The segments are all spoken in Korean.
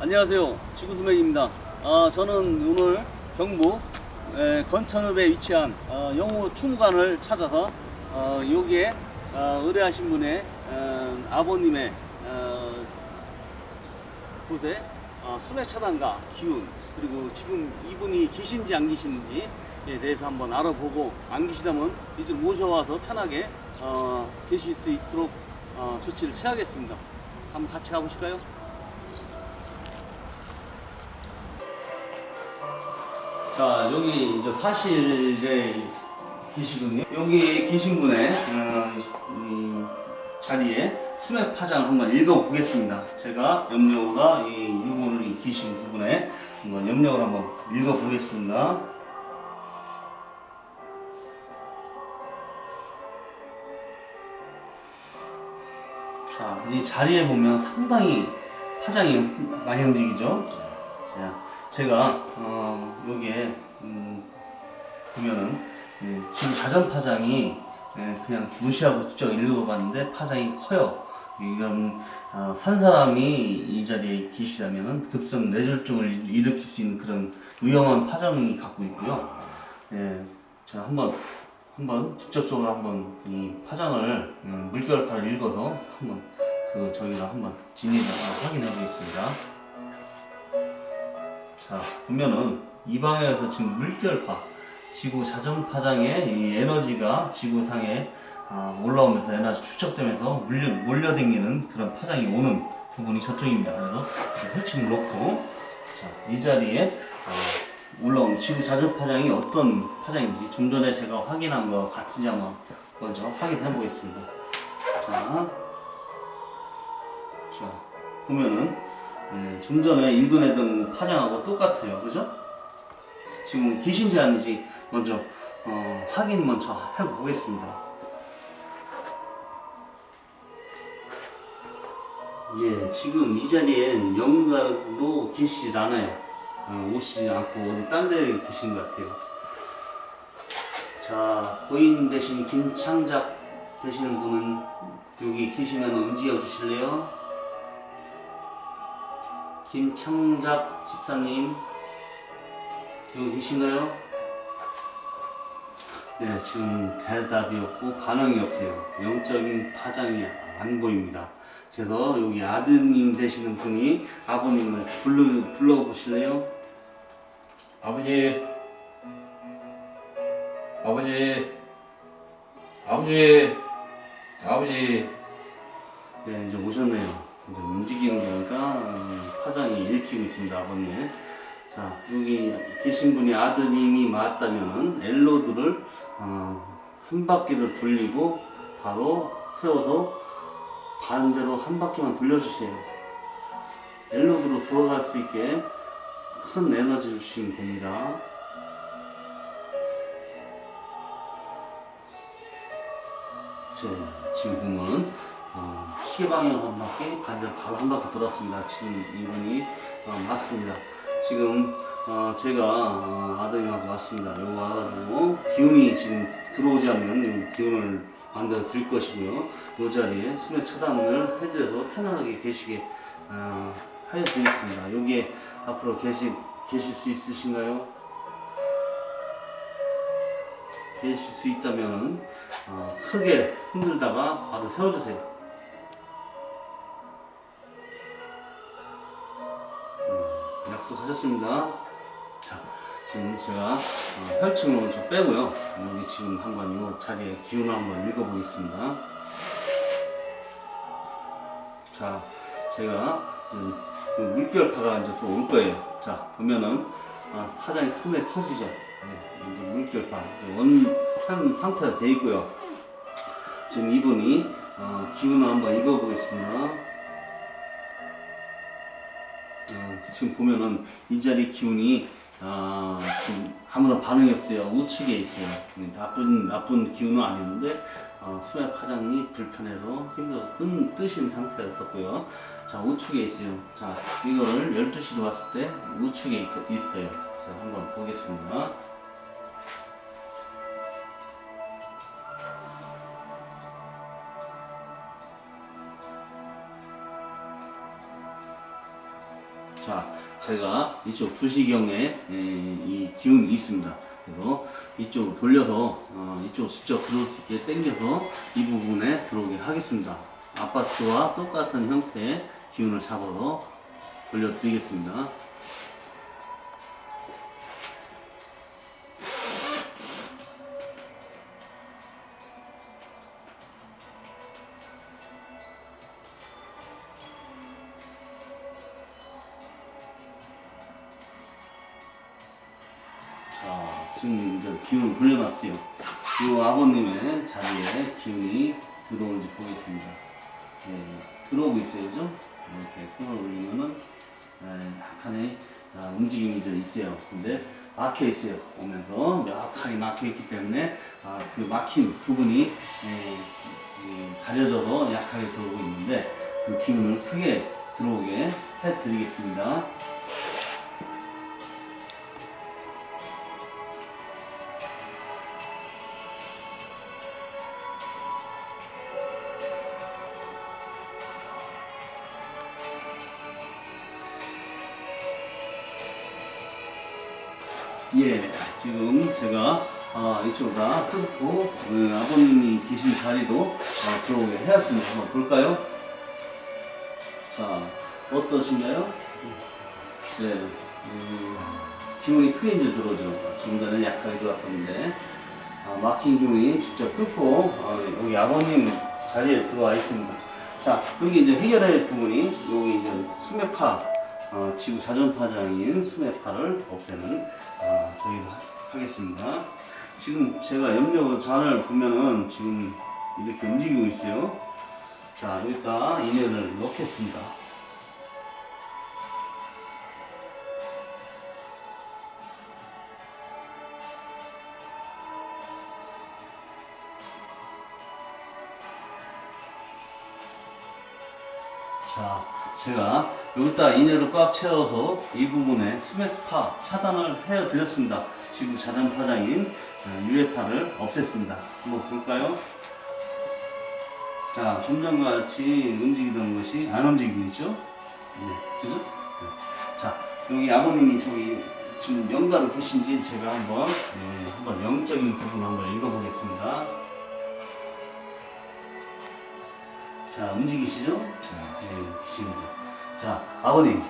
안녕하세요. 지구수맥입니다. 아, 저는 오늘 경북 에, 건천읍에 위치한 어, 영호 충관을 찾아서 어, 여기에 어, 의뢰하신 분의 어, 아버님의 어, 곳에 어, 수맥 차단과 기운 그리고 지금 이분이 계신지 안 계신지에 대해서 한번 알아보고 안 계시다면 이제 모셔와서 편하게 어, 계실 수 있도록 어, 조치를 취하겠습니다. 한번 같이 가보실까요? 자 여기 이제 사실에 계시군요. 여기 계신 분의 어, 이 자리에 수맥 파장을 한번 읽어보겠습니다. 제가 염려가 이 이분을 계신 부분에 한번 염려를 한번 읽어보겠습니다. 자, 이 자리에 보면 상당히 파장이 많이 움직이죠. 자, 제가 어, 여기에 음, 보면은 예, 지금 자전 파장이 예, 그냥 무시하고 쭉 읽어봤는데 파장이 커요. 이건 어, 산 사람이 이 자리에 계시다면은 급성 뇌졸중을 일으킬 수 있는 그런 위험한 파장이 갖고 있고요. 예, 자 한번 한번 직접적으로 한번 이 파장을 음, 물결파를 읽어서 한번 그 저희랑 한번 진입을 확인해 보겠습니다. 자 보면은 이 방향에서 지금 물결파 지구 자전 파장의 이 에너지가 지구상에 아, 올라오면서 에너지 축적되면서 몰려 몰려댕기는 그런 파장이 오는 부분이 저쪽입니다. 그래서 혈침을 놓고 자, 이 자리에 아, 올라온 지구 자전 파장이 어떤 파장인지 좀 전에 제가 확인한 거 같은지 한번 먼저 확인해 보겠습니다. 자, 자 보면은 예, 좀 전에 읽어내던 파장하고 똑같아요. 그죠? 지금 계신지 아닌지 먼저 어, 확인 먼저 해보겠습니다. 예, 지금 이 자리엔 영가로 계시질 않아요. 어, 오시지 않고 어디 딴 데 계신 것 같아요. 자, 고인 대신 김창작 되시는 분은 여기 계시면 움직여 주실래요? 김창작 집사님 여기 계신가요? 네, 지금 대답이 없고 반응이 없어요. 영적인 파장이 안 보입니다. 그래서 여기 아드님 되시는 분이 아버님을 불러 불러 보실래요? 아버지, 아버지, 아버지, 아버지, 네, 이제 오셨네요. 이제 움직이는 거니까 음, 파장이 읽히고 있습니다, 아버님. 자, 여기 계신 분이 아드님이 맞다면은 엘로드를 어, 한 바퀴를 돌리고 바로 세워서 반대로 한 바퀴만 돌려주세요. 엘로드로 돌아갈 수 있게 큰 에너지를 주시면 됩니다. 제 지금 보면 어, 시계 방향 한 바퀴 반대로 바로 한 바퀴 돌았습니다. 지금 이분이 어, 맞습니다. 지금 어, 제가 어, 아드님하고 왔습니다. 요거 와가지고 기운이 지금 들어오지 않으면 요 기운을 만들어 드릴 것이고요. 요 자리에 수면 차단을 해드려서 편안하게 계시게 어, 하여 드리겠습니다. 여기에 앞으로 계시, 계실 수 있으신가요? 계실 수 있다면 어, 크게 흔들다가 바로 세워주세요. 약속하셨습니다. 자, 지금 제가 어, 혈층을 먼저 빼고요. 여기 지금 한번 이 자리에 기운을 한번 읽어보겠습니다. 자, 제가 음, 그 물결파가 이제 또 올 거예요. 자, 보면은 아, 파장이 상당히 커지죠. 네, 이제 물결파 이제 원한 상태가 돼 있고요. 지금 이분이 어, 기운을 한번 읽어보겠습니다. 지금 보면은 이 자리 기운이 아, 지금 아무런 반응이 없어요. 우측에 있어요. 나쁜 나쁜 기운은 아니었는데 어, 수면 파장이 불편해서 힘들어서 뜬, 뜨신 상태였었고요. 자 우측에 있어요. 자 이거를 12시로 왔을 때 우측에 있, 있어요. 자 한번 보겠습니다. 자, 제가 이쪽 2시경에 이 기운이 있습니다. 그래서 이쪽으로 돌려서 어, 이쪽 직접 들어올 수 있게 당겨서 이 부분에 들어오게 하겠습니다. 아파트와 똑같은 형태의 기운을 잡아서 돌려드리겠습니다. 지금 이제 기운을 돌려놨어요. 이 아버님의 자리에 기운이 들어오는지 보겠습니다. 네, 들어오고 있어요, 그죠? 이렇게 손을 올리면은 네, 약간의 아, 움직임이 좀 있어요. 근데 막혀 있어요. 오면서 명확하게 막혀 있기 때문에 아, 그 막힌 부분이 에, 이, 가려져서 약하게 들어오고 있는데 그 기운을 크게 들어오게 해드리겠습니다. 예, 지금 제가 아, 이쪽으로 다 끊고 그 아버님이 계신 자리로 어, 들어오게 해왔습니다. 한번 볼까요? 자, 어떠신가요? 네, 음, 기운이 크게 이제 들어오죠. 지금까지는 약하게 들어왔었는데 아, 막힌 기운이 직접 끊고 어, 여기 아버님 자리에 들어와 있습니다. 자, 여기 이제 해결할 부분이 여기 이제 수매파 어, 지구 자전파장인 수매파를 없애는 어, 저희가 하- 하겠습니다. 지금 제가 염료 잔을 보면은 지금 이렇게 움직이고 있어요. 자, 여기다 인연을 넣겠습니다. 자, 제가 여기다 인해로 꽉 채워서 이 부분에 수매파 차단을 해 드렸습니다. 지금 자전파장인 어, 유해파를 없앴습니다. 한번 볼까요? 자, 좀 전과 같이 움직이던 것이 안 움직이고 있죠? 네, 그죠? 네. 자, 여기 아버님이 저기 지금 영가로 계신지 제가 한번, 네, 한번 영적인 부분 한번 읽어보겠습니다. 자, 움직이시죠? 네, 계십니다. 자, 아버님.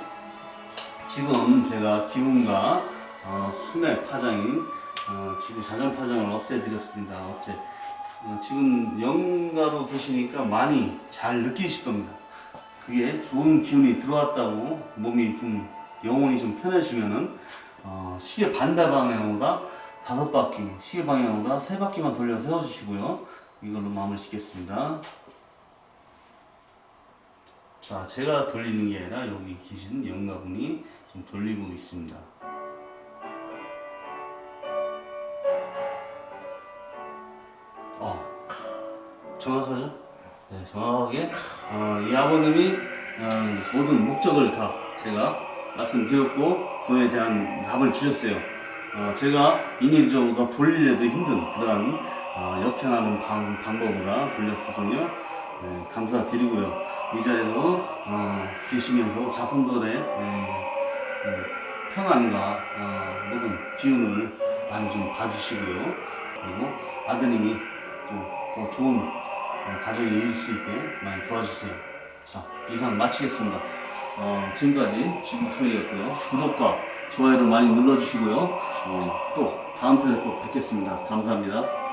지금 제가 기운과 어, 수맥 파장인 어, 지구 자전 파장을 없애드렸습니다. 어째 어, 지금 영가로 계시니까 많이 잘 느끼실 겁니다. 그게 좋은 기운이 들어왔다고 몸이 좀 영혼이 좀 편해지면은 어, 시계 반대 방향보다 다섯 바퀴, 시계 방향보다 세 바퀴만 돌려 세워주시고요. 이걸로 마음을 씻겠습니다. 자, 제가 돌리는 게 아니라 여기 계신 영가분이 좀 돌리고 있습니다. 어, 정확하죠? 네, 정확하게 어, 이 아버님이 어, 모든 목적을 다 제가 말씀드렸고 그에 대한 답을 주셨어요. 어, 제가 인위적으로 돌리려도 힘든 그러한 어, 역행하는 방, 방법으로 돌렸거든요. 네, 감사드리고요. 이 자리에도 어, 계시면서 자손들의 네, 네, 평안과 어, 모든 기운을 많이 좀 봐주시고요. 그리고 아드님이 또더 좋은 어, 가정이 이룰 수 있게 많이 도와주세요. 자, 이상 마치겠습니다. 어, 지금까지 지구소리였고요. 구독과 좋아요를 많이 눌러주시고요. 어, 또 다음 편에서 뵙겠습니다. 감사합니다.